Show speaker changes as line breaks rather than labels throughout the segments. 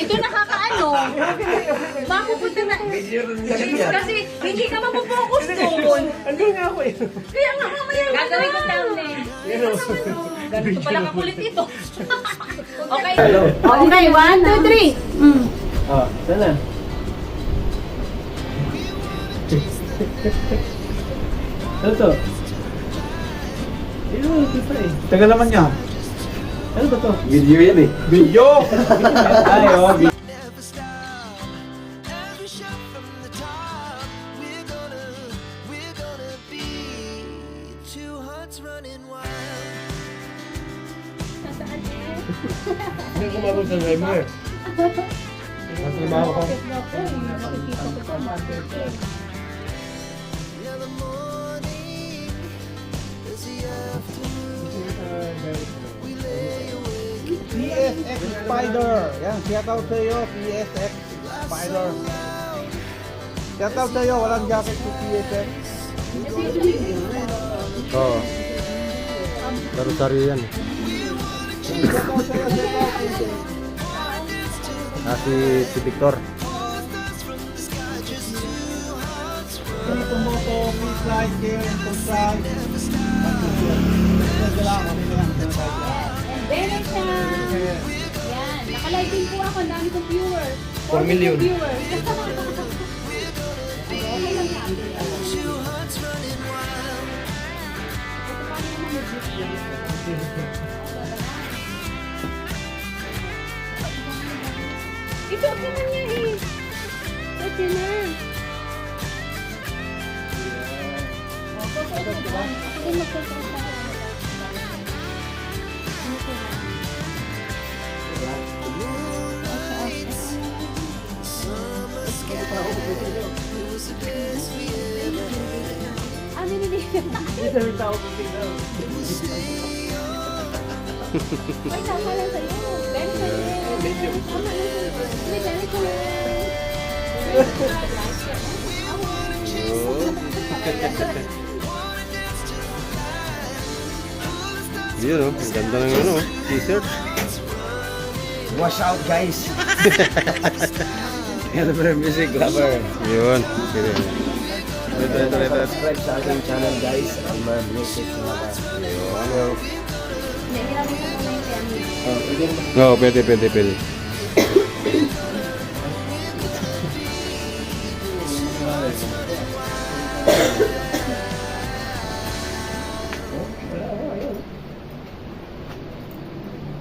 Ito nakakaano. Mapupunta na. Kasi hindi ka mapupokus doon.
Andun nga ako eh.
Kaya nga mamaya gagawin ko thumbnail. Ganito pala kakulit ito. okay. Okay, one, two, three. Mm.
Ah, sana. Ano to? Ayun, ito pa eh.
Tagal naman niya.
Ano ba to?
Video yan eh.
Video!
Ay, oh, video.
never stop. Every shot from the top, we're gonna, we're gonna be two hearts running wild.
Hindi ko mabot sa
Spider. Yan, shout out sa iyo, PSX Spider. Shout out sa iyo, walang jacket si PSX.
Oo. Sari-sari yan. Ah, si, si Victor.
Kung tumoto, please like, share, and subscribe. Ito lang, kami na lang.
Meron siya. Yan.
4 million.
viewers. Okay
two hearts running wild.
Ito ako niya eh. Ito na. Ano nili?
Hindi sa tao ko tingnan.
Ay, tama lang sa'yo. Dahil sa'yo.
Medyo.
Tama lang sa'yo. Dahil ko
Yun oh. Ang ganda ng ano, t-shirt. Wash out guys. Elmer Music Lover. Yun. Sige. Ito, ito, ito.
Subscribe sa ating channel guys, Almar Music Lover.
Kaya
Oo, pwede, pwede, pwede.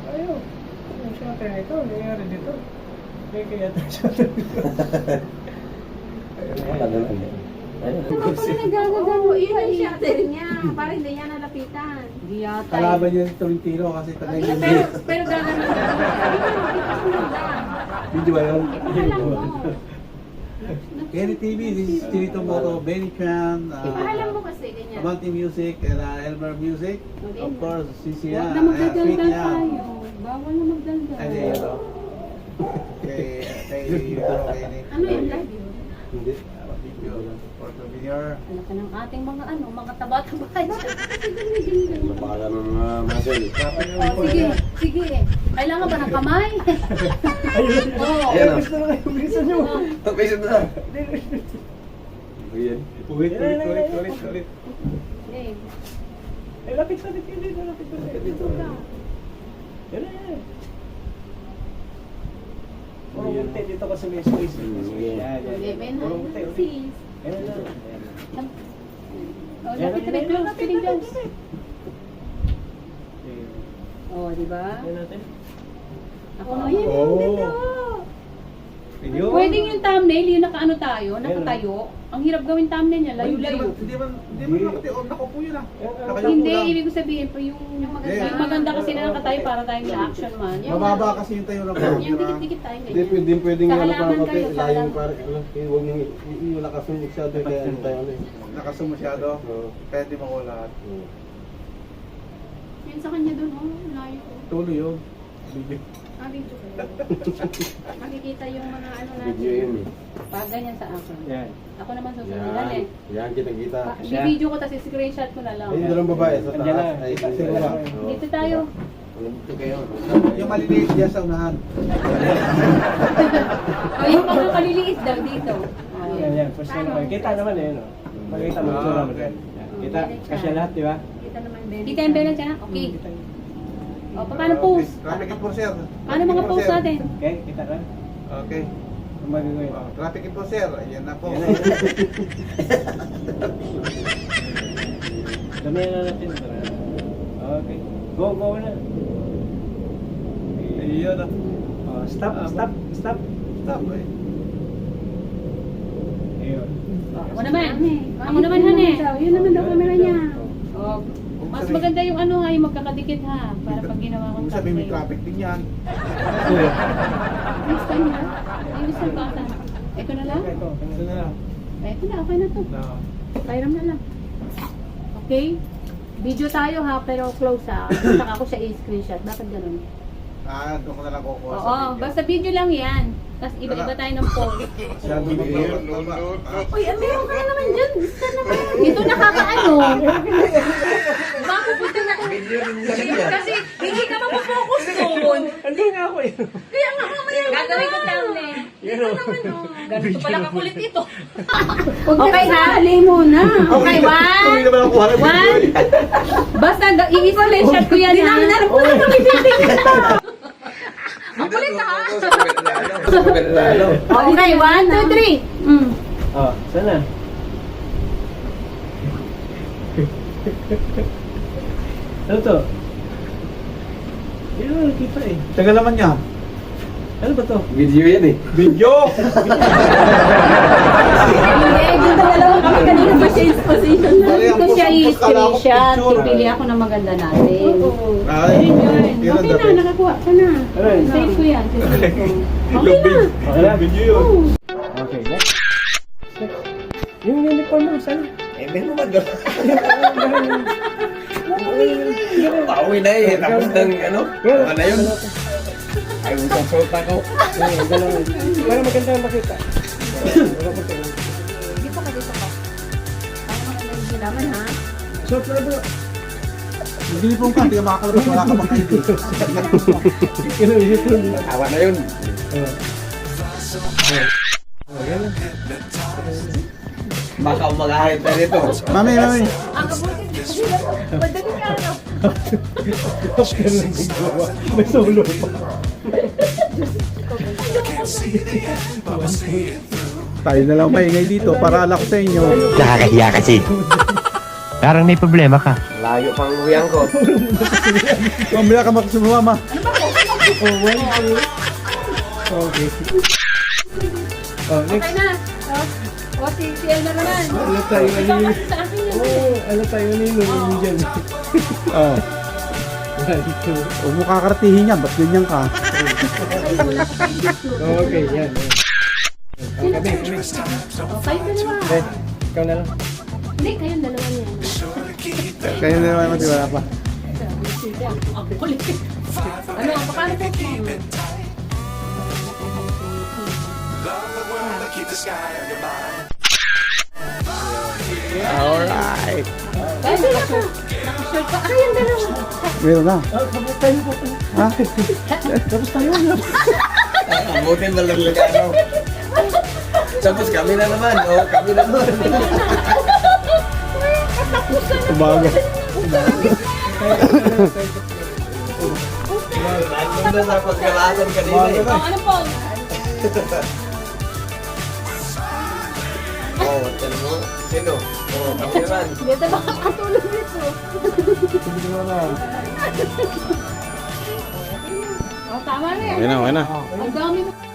Ayaw. Yung shutter nito, nangyari dito. Kaya kaya.
Wala naman eh. Ayun.
Ano pa nagagagawa? Yun ang shutter niya. Para hindi niya nalapitan. Hindi yata.
Kalaban niya yung Tolentino kasi tagay
Pero,
yung
pero, pero gagawin lang.
Video ba yun?
Ipahalang mo.
Kenny TV, this is Chinito Moto, Benny Chan, uh,
mo kasi ganyan.
Avanti Music, and uh, Elmer Music. Of course, Sisi
Huwag
yan.
na
yan.
tayo. Bawal na magdaldal.
Di, ito. Kay, kay, ano, kay Nick.
Ano yung live yun?
Hindi.
Uh, Video, for souvenir.
Ano ka ng ating mga ano, mga taba-taba dyan.
Ng mga muscle.
Oh, sige, sige. Kailangan ba ng kamay? Oo.
Ayan
Gusto na kayo, bilisan nyo.
Oh.
Okay, na. Ayan.
Ulit, ulit, ulit, ulit.
Eh,
Eh, lapit sa dito, dito, lapit sa dito. Yan yan. Puro munti dito kasi may space. May space. Yan, yan, yan.
Eleven,
Puro munti. ulit.
six.
Ayan na.
Oh, lapit na close, piling close. Oh, di ba? Ako,
Oh.
ang ganda.
Ayun.
Pwedeng yung thumbnail, yung nakaano tayo, nakatayo. Ang hirap gawin thumbnail niya, layo-layo.
Hindi man, hindi man nakati, oh, nakaupo yun ah.
Hindi, ibig ko sabihin po yung, yung maganda, yung maganda kasi na nakatayo para tayong action man. Yung,
Mababa kasi yung tayo ng
Yung
camera.
dikit-dikit tayo
Hindi
ganyan.
pwede, pwede
Sa
nga ano
halaman
pa
kayo, sa
layo
halaman.
para eh, huwag niyong i- i- yung lakas ng masyado kaya ano tayo ano eh.
Nakasum masyado. Kaya di makulat.
Yun sa kanya doon, oh, layo.
Tuloy yun. Video.
Ah, video kayo. Makikita yung mga ano natin.
Video yun eh.
Pag ganyan sa akin.
Yan.
Ako naman susunod eh.
Yan, kita-kita.
Pa- Di-video ko tapos screenshot ko na lang.
Ayun, dalawang babae sa
Andiyan
taas.
na.
Ay, dito
wala.
Oo.
Dito tayo.
Ganito kayo.
Yung maliliit dyan sa unahan.
O, yung mga kaliliit daw dito. O,
Yan, yan. First time ko. Kita naman eh, no? Makita mo ito naman. Yan. Kita, kasya lahat, di ba?
Kita yung balance ha? Okay. O, paano pose?
Traffic enforcer.
Paano mga pose natin?
Okay, kita ka?
Okay.
Ang magagawin.
Oh, Traffic enforcer. Ayan na po.
Yan na, natin. Okay. Go, go na.
Ayun na.
Oh, stop, stop, stop.
Stop eh.
Ayun.
Ako naman. Ako naman, Hane. Yun naman daw camera niya. Mas maganda yung ano ha, yung magkakadikit ha. Para pag ginawa kong
sabi may traffic din yan.
Next time ha? Ay, gusto ba ka? Ito na lang?
Ito, ito na lang.
Ay, Ito na, okay na to.
No.
Pairam na lang. Okay? Video tayo ha, pero close ha. Saka ako siya i-screenshot. Bakit ganun?
Ah, doon ko na lang kukuha sa
Oo,
video.
basta video lang yan. Tapos iba-iba tayo ng pose.
Masyado mag-load.
Uy, ah, meron ka na naman dyan. Naman. Ito nakakaano. Bakit punta na Kasi hindi ka mapofocus doon.
Hindi nga ako eh.
Kaya nga mamaya gagawin ko thumbnail. Ito naman oh. Ganito pala kakulit ito. okay ha? Hali muna. Okay, one. One. Basta i-screenshot ko yan ha. Hindi namin alam kung ano may Kulit ha. Okay, one, two, three. Mm.
Oh, sana. ano to? Hindi naman kita eh.
Tagal naman yan.
Ano ba to?
Video yan eh.
Video!
Hindi, dalawa kami kanina pa siya is position na.
Ang
Ito siya
ko
i-screenshot. Pipili ako ng maganda natin.
Ay,
yun. Okay na, nakakuha ka na.
Ano?
Save ko yan. ko. Okay na.
Okay na? Okay, next. Yung uniform mo, saan?
Eh, meron ba doon? Pauwi na eh. Tapos ng ano? Ano na yun? Ay, usang suot ako.
Ayun, ganun. Para maganda ang makita. Wala ko tingin.
Ha?
Suot na bro.
Mag-uniform ka, hindi ka makakalabas. Wala ka pang ID.
Uniform.
Tawa na yun.
Na.
Baka umagahit na dito.
Mami, mami.
Ang kabuti. Madali ka, ano?
Tapos ganun ang gawa. May solo pa.
Tayo na lang maingay dito para alak sa inyo.
Nakakahiya kasi. Parang may problema ka.
Layo pang uyang ko.
Mamaya ka makasumama.
Oh, one, two. Okay. Oh, next.
Okay na. O, o si, si El na naman.
Ano tayo
Ikaw
ano
sa akin yun.
Oh, ano tayo ano yun? Ano dyan?
Oh.
Two.
Huwag mo kakaratihin yan. Ba't ganyan ka?
Okay, yan. yan. Oh, kami, kami.
Kayo dalawa.
Eh, ikaw na lang.
Hindi, kayong dalawa niya.
Kayo na naman matiwala pa.
Ang kulit. Ano, paano po?
Alright.
Kaya sila ka. Nakashort ka. Kayong dalawa.
Meron na.
Tapos tayo po.
Ha?
Tapos tayo na.
Buti ba lang? Tapos kami na naman. Oh, kami na naman.
Umaga.
Ano na sa pagkalasan kanina eh.
O, ano po?
Oh, ano mo? Sino? Oh, kami naman.
Hindi na makakatulog nito. O, tama na yan.
na, okay na.
Ang dami mo.